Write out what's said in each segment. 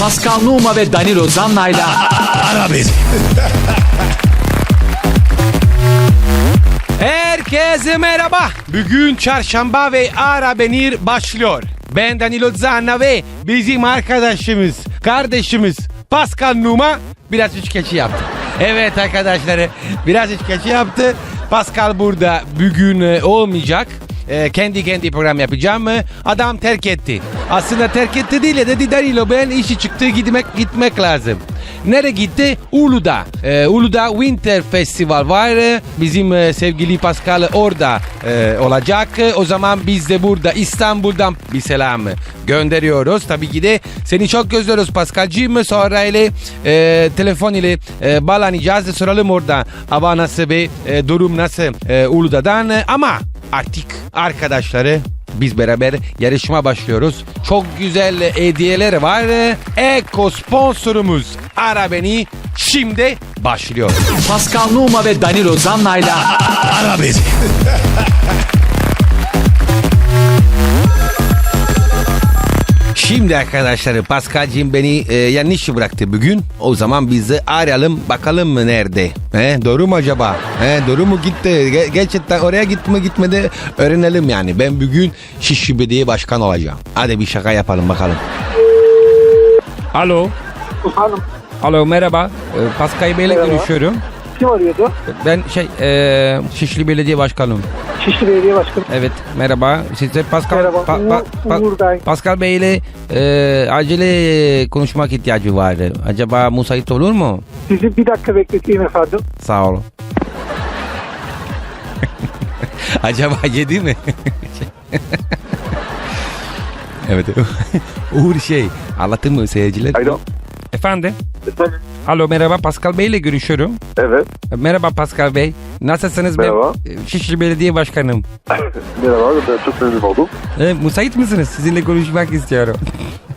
Pascal Numa ve Danilo Zanna'yla Ara beni. Herkese merhaba. Bugün çarşamba ve ara benir başlıyor. Ben Danilo Zanna ve bizim arkadaşımız, kardeşimiz Pascal Numa biraz üçkeçi yaptı. Evet arkadaşları biraz üçkeçi yaptı. Pascal burada bugün e, olmayacak. E, kendi kendi program yapacağım. E, Adam terk etti. Aslında terk etti değil de dedi Danilo ben işi çıktı gitmek gitmek lazım. Nereye gitti? Uludağ. Ee, Uludağ Winter Festival var. Bizim e, sevgili Pascal orada e, olacak. O zaman biz de burada İstanbul'dan bir selam gönderiyoruz. Tabii ki de seni çok gözlüyoruz Pascal'cığım. Sonra ile e, telefon ile e, bağlanacağız. Soralım orada hava nasıl ve e, durum nasıl e, Uludağ'dan. Ama artık arkadaşları biz beraber yarışma başlıyoruz. Çok güzel hediyeler var. Eko sponsorumuz Ara Beni şimdi başlıyor. Pascal Numa ve Danilo Zanna'yla Ara beni. Şimdi arkadaşlar Pascal'cığım beni e, yanlış bıraktı bugün. O zaman bizi arayalım bakalım mı nerede? He, doğru mu acaba? He, doğru mu gitti? Ge- gerçekten oraya gitti mi gitmedi öğrenelim yani. Ben bugün Şişli Belediye Başkan olacağım. Hadi bir şaka yapalım bakalım. Alo. Efendim Alo merhaba. Ee, Pascal Bey'le Merhaba. görüşüyorum. Kim arıyordu? Ben şey e, Şişli Belediye Başkanım. Şişli Belediye Başkanı. Evet merhaba. Size Pascal Merhaba, Pa- Pa- Pa- Uğur ben. Pascal Bey ile e, acele konuşmak ihtiyacı var. Acaba müsait olur mu? Sizi bir dakika bekleteyim efendim. Sağ olun. Acaba yedi mi? evet. Uğur şey anlatır mı seyirciler? Alo. Efendim? Efendim? Alo merhaba Pascal Bey ile görüşüyorum. Evet. Merhaba Pascal Bey. Nasılsınız? Merhaba. Ben Şişli Belediye Başkanım. Merhaba. Ben çok memnun oldum. E, müsait misiniz? Sizinle konuşmak istiyorum.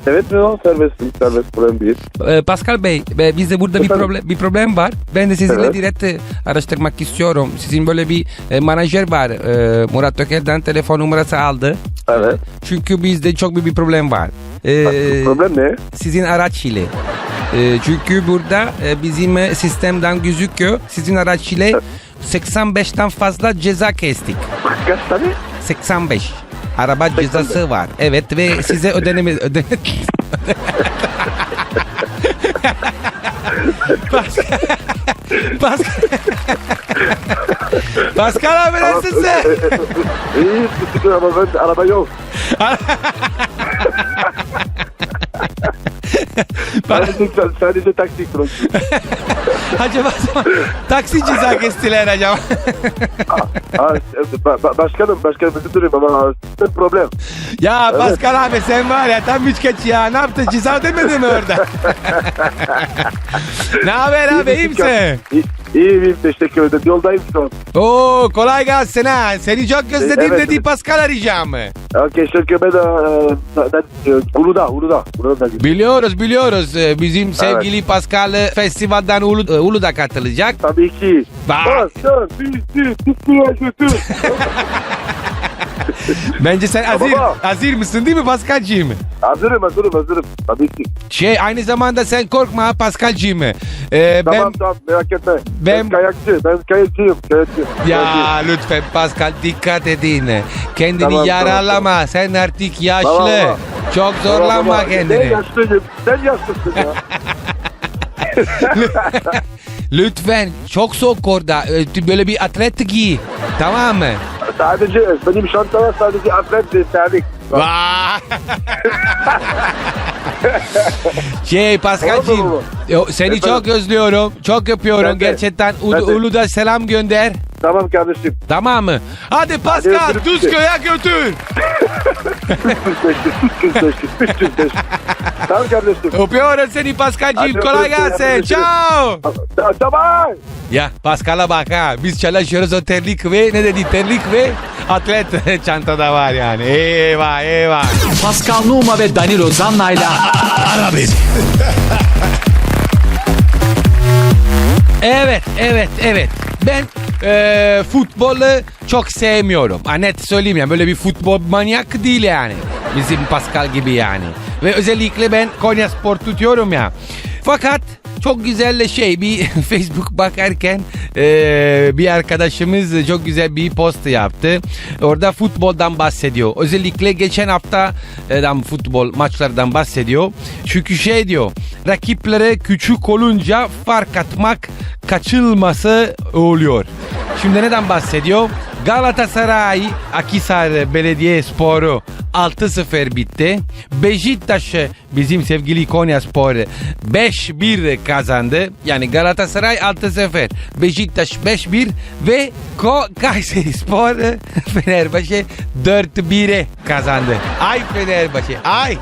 Evet memnun serbest. Serbest problem değil. E, Pascal Bey, e, bizde burada bir problem bir problem var. Ben de sizinle Evet. direkt e, araştırmak istiyorum. Sizin böyle bir e, menajer var. E, Murat Töker'den telefon numarası aldı. Evet. Çünkü bizde çok büyük bir problem var. E, problem ne? Sizin araç ile. E, çünkü burada e, bizim e, sistemden gözüküyor. Sizin araç ile 85'ten fazla ceza kestik. Kaç tane? 85. Araba cezası var. Evet ve size ödeneme... Öde... Pascal... Pascal... Pascal abi nasılsın? İyi tutuyor ama ben araba yok. sadece, sadece taksi kullanıyorum. acaba taksi ceza kestiler acaba? Başkanım, başkanım özür dilerim ama problem? ya Pascal abi sen var ya tam üç kaç ya. Ne yaptın? Ceza ödemedin mi orada? ne haber abi iyi misin? İyi, iyiyim, teşekkür ederim. Yoldayım şu an. Oo kolay gelsin ha. Seni çok özledim Evet, dedi. Pascal arayacağım. Okey, teşekkür ederim. Ben, e, Uludağ, Uludağ. Uludağ. Biliyoruz biliyoruz. Ee, Bizim sevgili Pascal e, festivalden Ulu, e, Uludağ katılacak. Tabii ki. Bak. Başkan, bizi tutmaya götür. Bence sen azir, baba. azir mısın değil mi Pascal'cığım? hazırım, hazırım, hazırım. Tabii ki. Şey aynı zamanda sen korkma ha Pascal'cığım. Ee, Tamam, ben tamam, merak etme. ben- Ben, kayakçı, ben kayakçıyım, kayakçı. ya lütfen Pascal dikkat edin. Kendini Tamam, yaralama. Sen artık yaşlı. Tamam, tamam. Çok Tamam, zorlama ama kendini. Ben yaşlıyım, sen yaşlısın ya. Lütfen çok soğuk orada. Ee, Böyle bir atlet giy. Tamam mı? Sadece, benim şantama sadece atlet ve terlik. Vay. şey mı yo, seni Efendim? çok özlüyorum. Çok öpüyorum Ben de. gerçekten. U- Ben de. Uludağ selam gönder. Tamam kardeşim. Tamam mı? Hadi Pascal sizi. Tuzköy'e götür. 305, 305, 305. Tamam kardeşim. Öpüyorum seni Pascal'cığım. Hadi Kolay gelsin. hadi Ciao. Ta- Tamam. Ya Pascal'a bak ha. Biz çalışıyoruz o terlik ve ne dedi terlik ve atlet çantada var yani. Eyvah eyvah. Pascal Numa ve Danilo Zanna'yla Ara beni. Evet, evet, evet. Ben e, futbolu çok sevmiyorum. Ha, net söyleyeyim yani böyle bir futbol manyak değil yani. Bizim Pascal gibi yani. Ve özellikle ben Konya Spor tutuyorum ya. Fakat çok güzel şey bir Facebook bakarken eee, bir arkadaşımız çok güzel bir post yaptı. Orada futboldan bahsediyor. Özellikle geçen haftadan futbol maçlardan bahsediyor. Çünkü şey diyor rakiplere küçük olunca fark atmak kaçılması oluyor. Şimdi neden bahsediyor? Galatasaray Akisar Belediyesporu 6-0 bitti. Beşiktaş bizim sevgili Konya Spor 5-1 kazandı. Yani Galatasaray 6-0, Beşiktaş 5-1 ve Ko Kayseri Spor Fenerbahçe 4-1 kazandı. Ay Fenerbahçe ay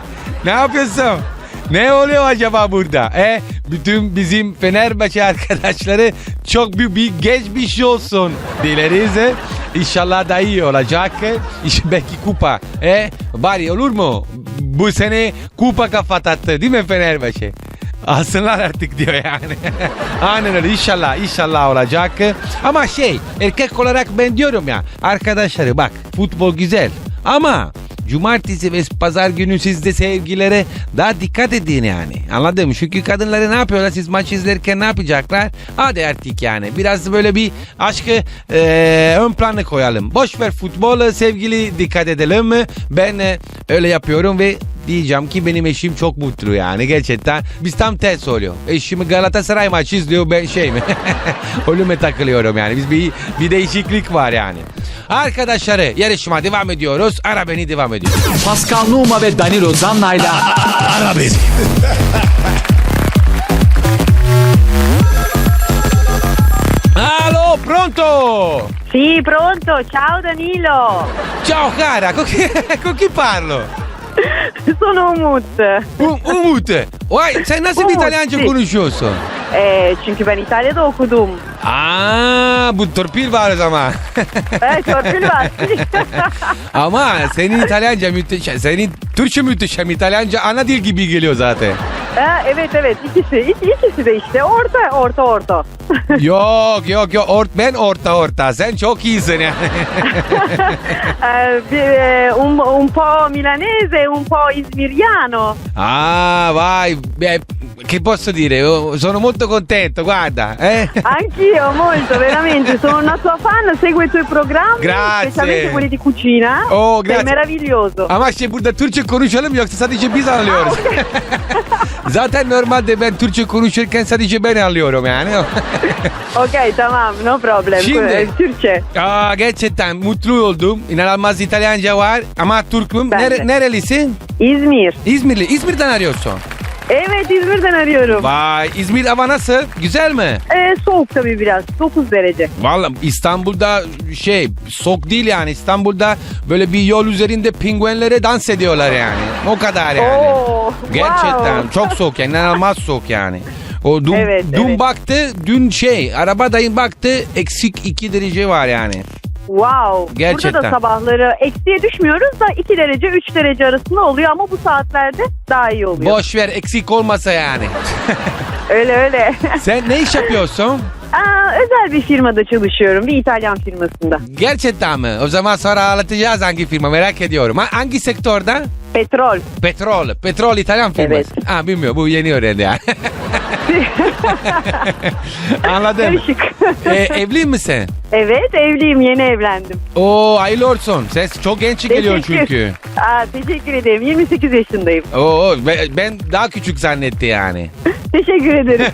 ne yapıyorsun? Ne oluyor acaba burada? E, bütün bizim Fenerbahçe arkadaşları çok büyük bir geçmiş olsun dileriz. E. İnşallah da iyi olacak. E. İşte belki kupa. E, bari olur mu? Bu sene kupa kafattı değil mi Fenerbahçe? Alsınlar artık diyor yani. Aynen öyle inşallah inşallah olacak. Ama şey erkek olarak ben diyorum ya arkadaşları bak futbol güzel ama Cumartesi ve pazar günü siz de sevgilere daha dikkat edin yani. Anladın mı? Çünkü kadınları ne yapıyorlar? Siz maç izlerken ne yapacaklar? Hadi artık yani. Biraz böyle bir aşkı eee, ön plana koyalım. Boş ver futbol sevgili dikkat edelim. Ben e, öyle yapıyorum ve diyeceğim ki benim eşim çok mutlu yani gerçekten. Biz tam ters oluyor. Eşimi Galatasaray maçı izliyor ben şey mi? Ölüme takılıyorum yani. Biz bir, bir değişiklik var yani. Arkadaşları yarışma devam ediyoruz. Ara beni devam ediyor. Pascal Numa ve Danilo Zanna'yla Ara beni. Alo pronto? Sì, pronto. Ciao Danilo. Ciao cara, con chi, con chi parlo? Sono Umut. Um, Umut. Vay sen nasıl bir Umut, İtalyanca konuşuyorsun? Ee, çünkü ben İtalya'da okudum. Aa bu torpil var o zaman. Evet, torpil var. Ama senin İtalyanca müthiş, senin Türkçe müthişem İtalyanca ana dil gibi geliyor zaten. Ha, evet evet ikisi. İki, ikisi de işte orta orta orta. yok yok yok ort, ben orta orta sen çok iyisin yani. Ee, bir, e, un, un po' milanese, un po' ismiriano. ah vai, beh, che posso dire, Oh, sono molto contento, guarda. Eh? Anch'io molto, veramente. Sono una tua fan, seguo i tuoi programmi. Grazie. Specialmente quelli di cucina. Oh, Sei grazie. meraviglioso. Ama şey burada Türkçe konuşalım yoksa sadece biz anlıyoruz. Zaten normalde ben Türkçe konuşurken sadece ben anlıyorum yani. ok, tamam, no problem. Şimdi- Türkçe. Aa, gerçekten mutlu oldum. İnanılmaz İtalyanca var ama Türk'üm. Ben Nere- de. nerelisin? İzmir. İzmirli. İzmir'den arıyorsun. Evet, İzmir'den arıyorum. Vay İzmir hava nasıl? Güzel mi? Ee, soğuk tabii biraz. 9 derece. Vallahi İstanbul'da şey soğuk değil yani. İstanbul'da böyle bir yol üzerinde penguenlere dans ediyorlar yani. O kadar yani. Oo, Gerçekten wow. çok soğuk yani. İnanılmaz soğuk yani. O dün, Evet, dün evet. baktı dün şey arabadayım baktı eksik 2 derece var yani. Wow. Gerçekten. Burada da sabahları eksiye düşmüyoruz da 2 derece 3 derece arasında oluyor ama bu saatlerde daha iyi oluyor. Boş ver eksik olmasa yani. Öyle öyle. Sen ne iş yapıyorsun? Aa, özel bir firmada çalışıyorum. Bir İtalyan firmasında. Gerçekten mi? O zaman sonra anlatacağız hangi firma merak ediyorum. Ha, hangi sektörde? Petrol. Petrol. Petrol İtalyan firması. Evet. Ha bilmiyorum bu yeni öğrendi yani. Anladım. Karışık. Ee, evli misin? evet evliyim yeni evlendim. Oo hayırlı olsun. Ses çok genç geliyor Teşekkür. çünkü. Aa, teşekkür ederim. 28 yaşındayım. Oo ben, ben daha küçük zannetti yani. Teşekkür ederim.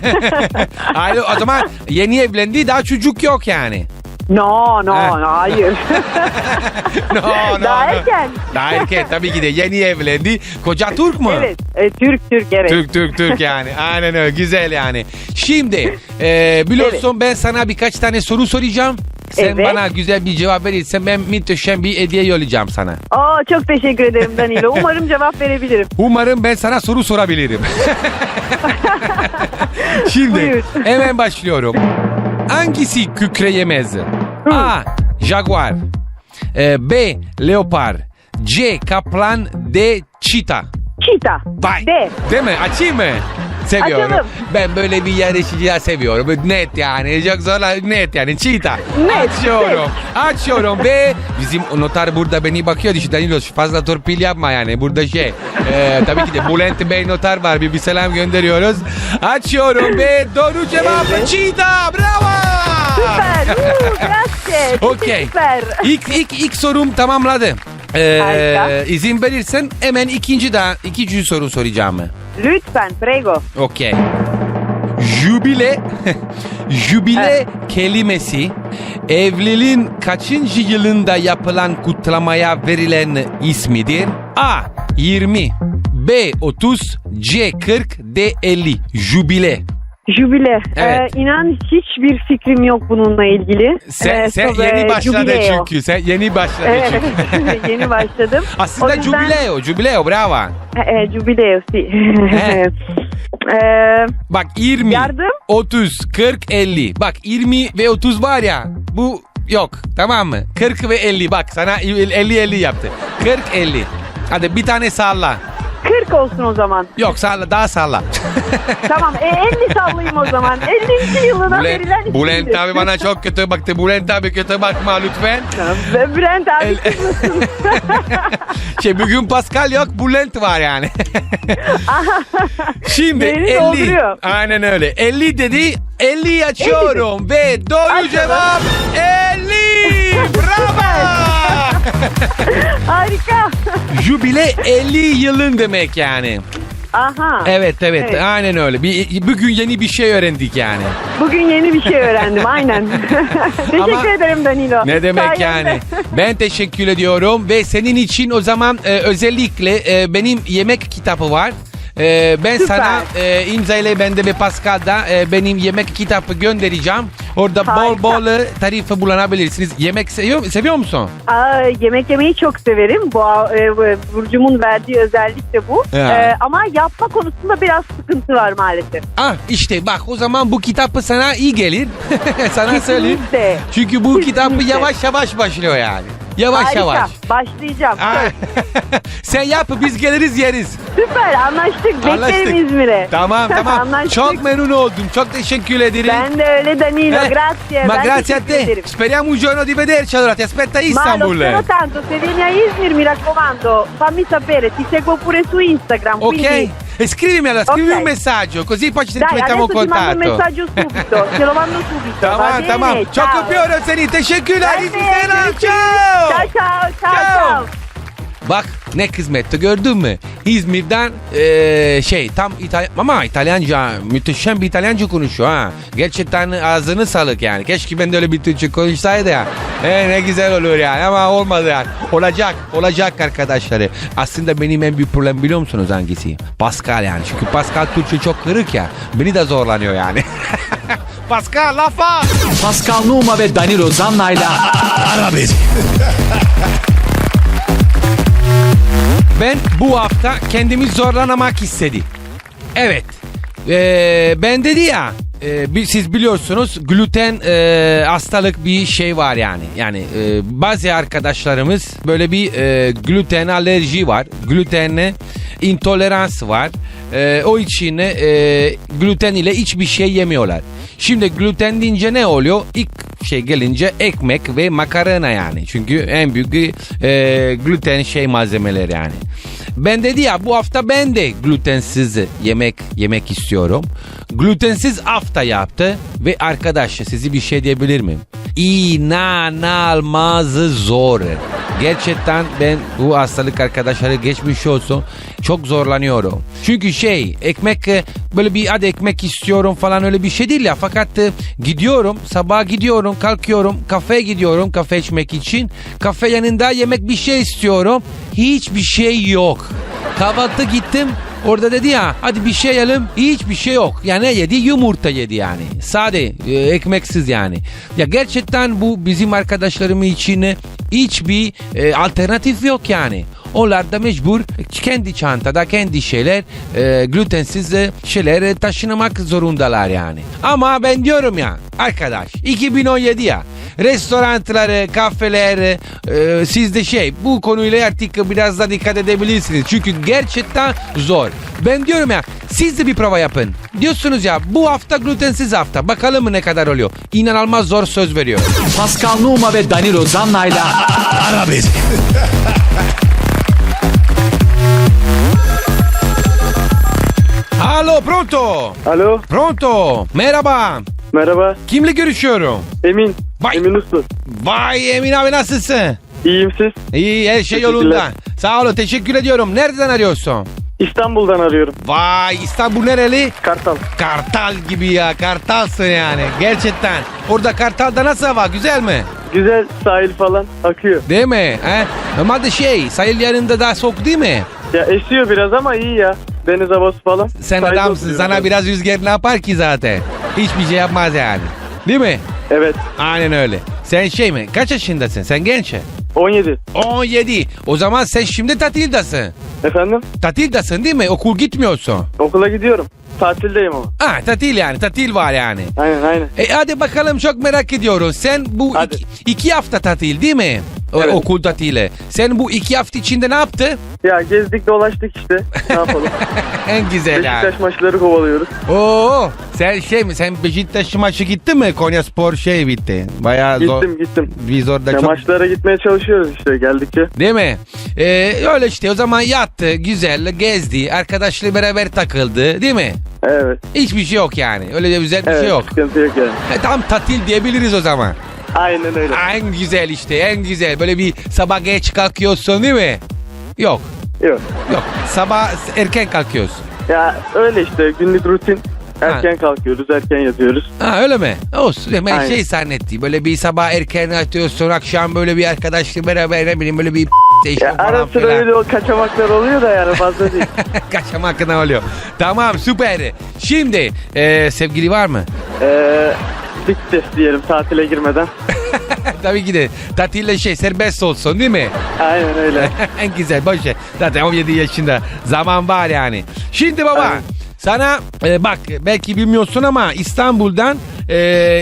Hayır, o zaman yeni evlendi daha çocuk yok yani. No no Ha. no hayır. No, no, Daha no. erken. Daha erken tabii ki de yeni evlendi. Koca Türk mü? Evet. E, Türk Türk evet. Türk Türk Türk yani. Aynen öyle güzel yani. Şimdi e, biliyorsun ben sana birkaç tane soru soracağım. Sen Evet. bana güzel bir cevap verirsen ben muhteşem bir hediye yollayacağım sana. Aa, çok teşekkür ederim Danilo. Umarım cevap verebilirim. Umarım ben sana soru sorabilirim. Şimdi Buyur. hemen başlıyorum. Hangisi kükre yemez? A. Jaguar B. Leopar C. Kaplan D. Çita Çita. Vay. D. Değil mi? Açayım mı? Seviyorum. Açalım. Ben böyle bir yarışçıya seviyorum. Net yani. Çok zor net yani. Çita. Net, Açıyorum. Açıyorum ve bizim noter burada beni bakıyor. Diyor Danilo fazla torpil yapma yani. Burada şey. e, tabii ki de Bülent Bey noter var. Bir, bir selam gönderiyoruz. Açıyorum ve doğru cevap Çita. Bravo. Süper. Uuu, grazie. Okey. Süper. İlk, ilk, ilk sorum tamamladı. Ee, Harika. izin verirsen hemen ikinci daha ikinci soru soracağım. Lütfen prego. Okey. Jubile jubile kelimesi evliliğin kaçıncı yılında yapılan kutlamaya verilen ismidir? A. 20 B. 30 C. 40 D. 50 Jubile. Jubile. Evet. Ee, inan hiçbir fikrim yok bununla ilgili. Sen, Ee, sen yeni e, başladın Jubileo. çünkü. Sen yeni başladın Evet, çünkü. yeni başladım. Aslında O yüzden- jubileo, jubileo bravo. E, jubileo, si. Ee, Bak 20, Yardım? 30, 40, 50. Bak 20 ve 30 var ya bu yok tamam mı? 40 ve 50 bak sana 50-50 yaptı. 40, 50. Hadi bir tane salla. 40 olsun o zaman. Yok salla daha salla. tamam e, 50 sallayayım o zaman. 50. yılına verilen Bülent, Bülent isimdir. abi bana çok kötü baktı. Bülent abi kötü bakma lütfen. Ve Bülent abi kızmasın. Şey bugün Pascal yok Bülent var yani. Şimdi Beni 50. dolduruyor. Aynen öyle. 50 dedi. 50 açıyorum ve doğru cevap 50. Bravo. Harika. Jubile 50 yılın demek yani. Aha. Evet, evet Evet. aynen öyle. Bir, bugün yeni bir şey öğrendik yani. Bugün yeni bir şey öğrendim aynen. Teşekkür Ama- ederim Danilo. Ne demek Sayende. yani? Ben teşekkür ediyorum ve senin için o zaman e, özellikle e, benim yemek kitabı var. E, ben Süper. sana e, imza ile bende ve Pascal'da e, benim yemek kitabı göndereceğim. Orada Harika. bol bol e, tarifi bulunabilirsiniz. Yemek seviyor, seviyor musun? Aa, yemek yemeyi çok severim. Bu e, bu- Burcumun verdiği özellik de bu. Ya. E, ama yapma konusunda biraz sıkıntı var maalesef. Ah işte bak o zaman bu kitabı sana iyi gelir. sana söyleyeyim. Kesinlikle. Çünkü bu kitabı Kesinlikle. yavaş yavaş başlıyor yani. Yavaş Harika. yavaş. Başlayacağım. Sen yap biz geliriz yeriz. Süper anlaştık. Anlaştık. Beklerim İzmir'e. Tamam tamam. Anlaştık. Çok memnun oldum. Çok teşekkür ederim. Ben de öyle Danilo. Eh, Grazie. Ma ben grazie a teşekkür te. ederim. Speriamo un giorno di vederci allora. Ti aspetta Ma lo Istanbul. spero tanto, se vieni a Izmir mi raccomando, fammi sapere, ti seguo pure su Instagram. Ok? Quindi, E scrivimi allora, scrivimi Ok. un messaggio così poi ci adesso in ti mando un contatto. messaggio subito, te lo mando subito. Tamam bene? tamam. Çok Ciao. öpüyorum seni. Teşekkürler. Ben İyi de, selam. görüşürüz. Ciao. Ciao ciao ciao Ciao. Bak ne kısmetti gördün mü? İzmir'den eee, şey tam İtalyan ama İtalyanca müthişem bir İtalyanca konuşuyor ha. Gerçekten ağzını sağlık yani. Keşke ben de öyle bir Türkçe konuşsaydı ya. E, ne güzel olur yani ama olmadı yani. Olacak olacak arkadaşları. Aslında benim en büyük problem biliyor musunuz hangisi? Pascal yani. Çünkü Pascal Türkçe çok kırık ya. Beni de zorlanıyor yani. Pascal lafa. Pascal Numa ve Danilo Zanna'yla Ara beni. Ben bu hafta kendimi zorlanamak istedi. Evet. Ee, ben dedi ya e, siz biliyorsunuz gluten e, hastalık bir şey var yani. Yani e, bazı arkadaşlarımız böyle bir e, gluten alerji var. Glutene intolerans var. E, o için e, gluten ile hiçbir şey yemiyorlar. Şimdi gluten deyince ne oluyor? İlk şey gelince ekmek ve makarna yani. Çünkü en büyük e, gluten şey malzemeler yani. Ben dedi ya bu hafta ben de glutensiz yemek yemek istiyorum. Glutensiz hafta yaptı ve arkadaş sizi bir şey diyebilir miyim? İnanılmaz zor. Gerçekten ben bu hastalık arkadaşları geçmiş olsun çok zorlanıyorum. Çünkü şey ekmek e, böyle bir hadi ekmek istiyorum falan öyle bir şey değil ya. Fakat e, gidiyorum sabah gidiyorum kalkıyorum kafeye gidiyorum kafe içmek için. Kafe yanında yemek bir şey istiyorum. Hiçbir şey yok. Kahvaltı gittim Orada dedi ya hadi bir şey yiyelim hiçbir şey yok. Yani yedi yumurta yedi yani. Sade e, ekmeksiz yani. Ya gerçekten bu bizim arkadaşlarımız için hiçbir e, alternatif yok yani. Onlar da mecbur kendi çantada kendi şeyler e, glutensiz şeyler taşımak zorundalar yani. Ama ben diyorum ya arkadaş 2017 ya restoranları, kafeler e, sizde şey bu konuyla artık biraz da dikkat edebilirsiniz. Çünkü gerçekten zor. Ben diyorum ya siz de bir prova yapın. Diyorsunuz ya bu hafta glutensiz hafta. Bakalım ne kadar oluyor. İnanılmaz zor söz veriyor. Pascal Numa ve Danilo Zanna'yla Arabesk. Alo pronto. Alo Pronto. Merhaba. Merhaba Kimle görüşüyorum? Emin. Vay. Emin Usta. Vay Emin abi nasılsın? İyiyim siz? İyi her şey yolunda. Sağ olun teşekkür ediyorum. Nereden arıyorsun? İstanbul'dan arıyorum. Vay İstanbul nereli? Kartal. Kartal gibi ya kartalsın yani gerçekten. Orada Kartal'da nasıl hava güzel mi? Güzel sahil falan akıyor. Değil mi? He? Normalde şey sahil yanında daha soğuk değil mi? Ya esiyor biraz ama iyi ya. Deniz havası falan. Sen Sahilde adamsın oturuyorum sana biraz rüzgar ne yapar ki zaten? Hiçbir şey yapmaz yani. Değil mi? Evet. Aynen öyle. Sen şey mi? Kaç yaşındasın? Sen genç. mi? 17. 17. O zaman sen şimdi tatildesin. Efendim? Tatildesin değil mi? Okul gitmiyorsun. Okula gidiyorum. Tatildeyim ama. Ha tatil yani tatil var yani. Aynen aynen. E hadi bakalım çok merak ediyoruz. Sen bu Hadi. iki, iki hafta tatil değil mi? Evet. Okul tatili. Sen bu iki hafta içinde ne yaptı? Ya gezdik dolaştık işte. Ne yapalım? en güzel yani. Beşiktaş maçları kovalıyoruz. Oo, sen şey mi? Sen Beşiktaş maçı gitti mi? Konya Spor şey bitti. Bayağı zor. Gittim gittim. Biz orada Ya çok... maçlara gitmeye çalışıyoruz işte geldikçe. Değil mi? Ee, öyle işte o zaman yattı, güzel, gezdi, arkadaşla beraber takıldı değil mi? Evet. Hiçbir şey yok yani. Öyle de güzel bir Evet şey yok. sıkıntı yok yani. E, tam tatil diyebiliriz o zaman. Aynen öyle. En güzel işte en güzel. Böyle bir sabah geç kalkıyorsun değil mi? Yok. Yok. Yok. Sabah erken kalkıyorsun. Ya öyle işte günlük rutin. Erken kalkıyoruz, erken yatıyoruz. Ha öyle mi? Olsun. Ben Aynen. şey zannettim. Böyle bir sabah erken atıyorsun. Akşam böyle bir arkadaşla beraber ne bileyim böyle bir Ya falan ara sıra filan. öyle o kaçamaklar oluyor da yani fazla değil. Kaçamak ne oluyor? Tamam süper. Şimdi e, sevgili var mı? Ee, bitti diyelim tatile girmeden. Tabii ki de tatille şey serbest olsun değil mi? Aynen öyle. en güzel boş ver. Zaten 17 yaşında zaman var yani. Şimdi baba Aynen. sana e, bak belki bilmiyorsun ama İstanbul'dan e,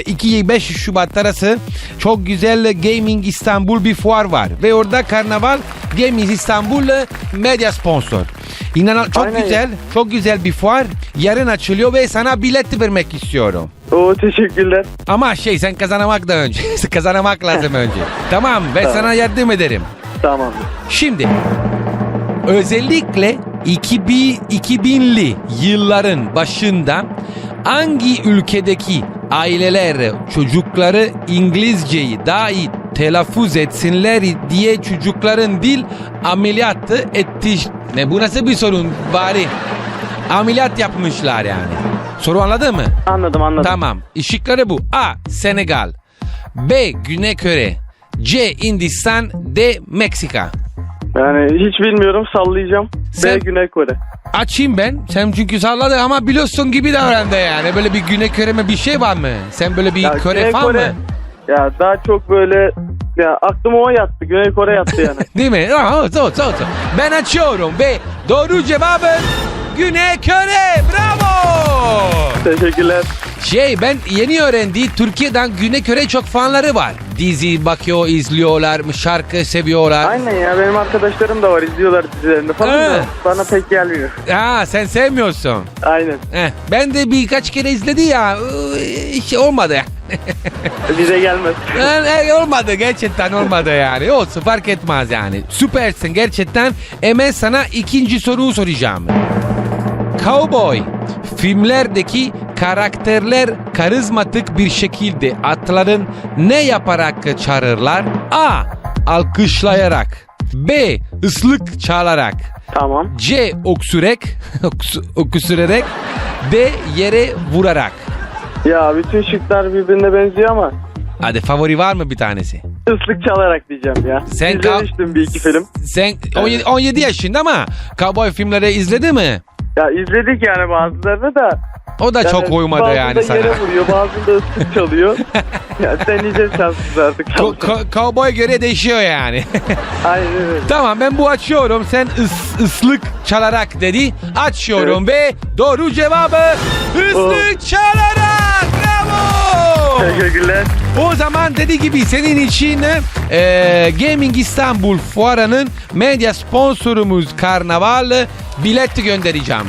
2-5 Şubat arası çok güzel Gaming İstanbul bir fuar var. Ve orada Karnaval Gaming İstanbul e, medya sponsor. İnanan çok Aynen. güzel, çok güzel bir fuar. Yarın açılıyor ve sana bilet vermek istiyorum. Oo teşekkürler. Ama şey sen kazanamak da önce. kazanamak lazım önce. Tamam ben Tamam. sana yardım ederim. Tamam. Şimdi özellikle 2000, 2000'li yılların başında hangi ülkedeki aileler çocukları İngilizceyi daha iyi telaffuz etsinler diye çocukların dil ameliyatı etti. Ne bu nasıl bir sorun bari? Ameliyat yapmışlar yani. Soru anladın mı? Anladım anladım. Tamam. Işıkları bu. A. Senegal. B. Güney Kore. C. Hindistan. D. Meksika. Yani hiç bilmiyorum sallayacağım. Sen- B Güney Kore. Açayım ben. Sen çünkü salladı ama biliyorsun gibi davrandı yani. Böyle bir Güney Kore mi bir şey var mı? Sen böyle bir Ya Kore Güney Kore- mı? Ya daha çok böyle ya aklıma o yattı. Güney Kore yattı yani. Değil mi? Aa, so, so, so. Ben açıyorum ve doğru cevabın Güney Kore. Bravo. Teşekkürler. Şey ben yeni öğrendi Türkiye'den Güney Kore çok fanları var. Dizi bakıyor, izliyorlar, şarkı seviyorlar. Aynen ya benim arkadaşlarım da var izliyorlar dizilerini falan da bana pek gelmiyor. Ha sen sevmiyorsun. Aynen. Heh, ben de birkaç kere izledi ya. Iı, Hiç olmadı. Bize gelmez. Yani olmadı gerçekten olmadı yani. Olsun fark etmez yani. Süpersin gerçekten. Hemen sana ikinci soruyu soracağım. Cowboy filmlerdeki karakterler karizmatik bir şekilde atların ne yaparak çağırırlar? A. Alkışlayarak B. ıslık çalarak Tamam. C. Öksürek öksü- öksürerek D. Yere vurarak Ya bütün şıklar birbirine benziyor ama Hadi favori var mı bir tanesi? ıslık çalarak diyeceğim ya. Sen İzlemiştim bir iki film. Sen 17, 17 yaşında ama cowboy filmleri izledi mi? Ya izledik yani bazılarını da O da çok uymadı yani bazında sana. yere vuruyor bazında ıslık çalıyor. ya deneyeceğiz şanssız artık. Ko- ko- Cowboy göre değişiyor yani. Aynen öyle. tamam ben bu açıyorum. Sen ıs- ıslık çalarak dedi. Açıyorum ve doğru cevabı ıslık çalarak. Teşekkürler. O zaman dediği gibi senin için e, Gaming İstanbul fuarının medya sponsorumuz Karnaval bileti göndereceğim.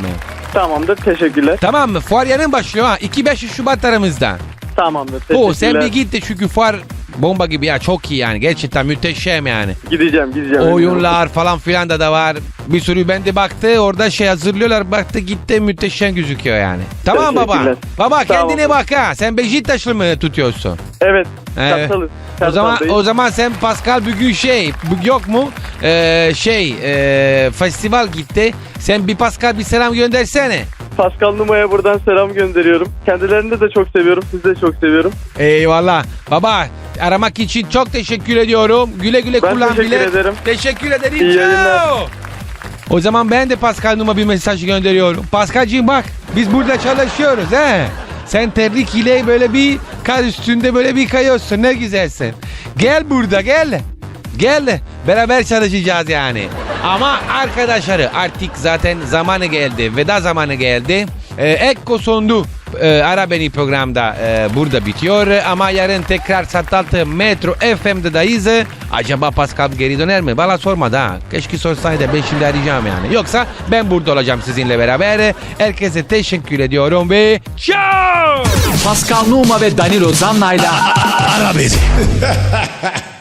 Tamamdır teşekkürler. Tamam mı? Fuar yarın başlıyor ha. 2-5 Şubat aramızda. Tamamdır teşekkürler. O sen bir git de çünkü fuar bomba gibi ya çok iyi yani. Gerçekten müteşem yani. Gideceğim gideceğim. Oyunlar falan filan da da var. Bir sürü bende baktı orada şey hazırlıyorlar baktı gitti müteşem gözüküyor yani. Tamam baba. Teşekkürler. Baba Sağ kendine bak ha. Sen Beşiktaşlı mı tutuyorsun? Evet. Evet. Kartalız. O zaman Kartaldayız. o zaman sen Pascal bugün şey bu- yok mu? Ee, şey e, festival gitti. Sen bir Pascal bir selam göndersene. Pascal Numa'ya buradan selam gönderiyorum. Kendilerini de çok seviyorum. Sizi de çok seviyorum. Eyvallah. Baba aramak için çok teşekkür ediyorum. Güle güle Ben kullan teşekkür bile. ederim. Teşekkür ederim. İyi yayınlar. O zaman ben de Pascal Numa bir mesaj gönderiyorum. Pascal'cığım bak biz burada çalışıyoruz he. Sen terlik ile böyle bir kar üstünde böyle bir kayıyorsun ne güzelsin. Gel burada gel. Gel beraber çalışacağız yani. Ama arkadaşları artık zaten zamanı geldi. Veda zamanı geldi. Ee, Ekko sondu. Ee, ara beni programda e, burada bitiyor ama yarın tekrar Sataltı Metro FM'de dayız. Acaba Pascal geri döner mi? Bana sormadı ha. Keşke sorsaydı ben şimdi arayacağım yani. Yoksa ben burada olacağım sizinle beraber. Herkese teşekkür ediyorum ve ciao! Pascal Numa ve Danilo Zanna'yla Ara beni.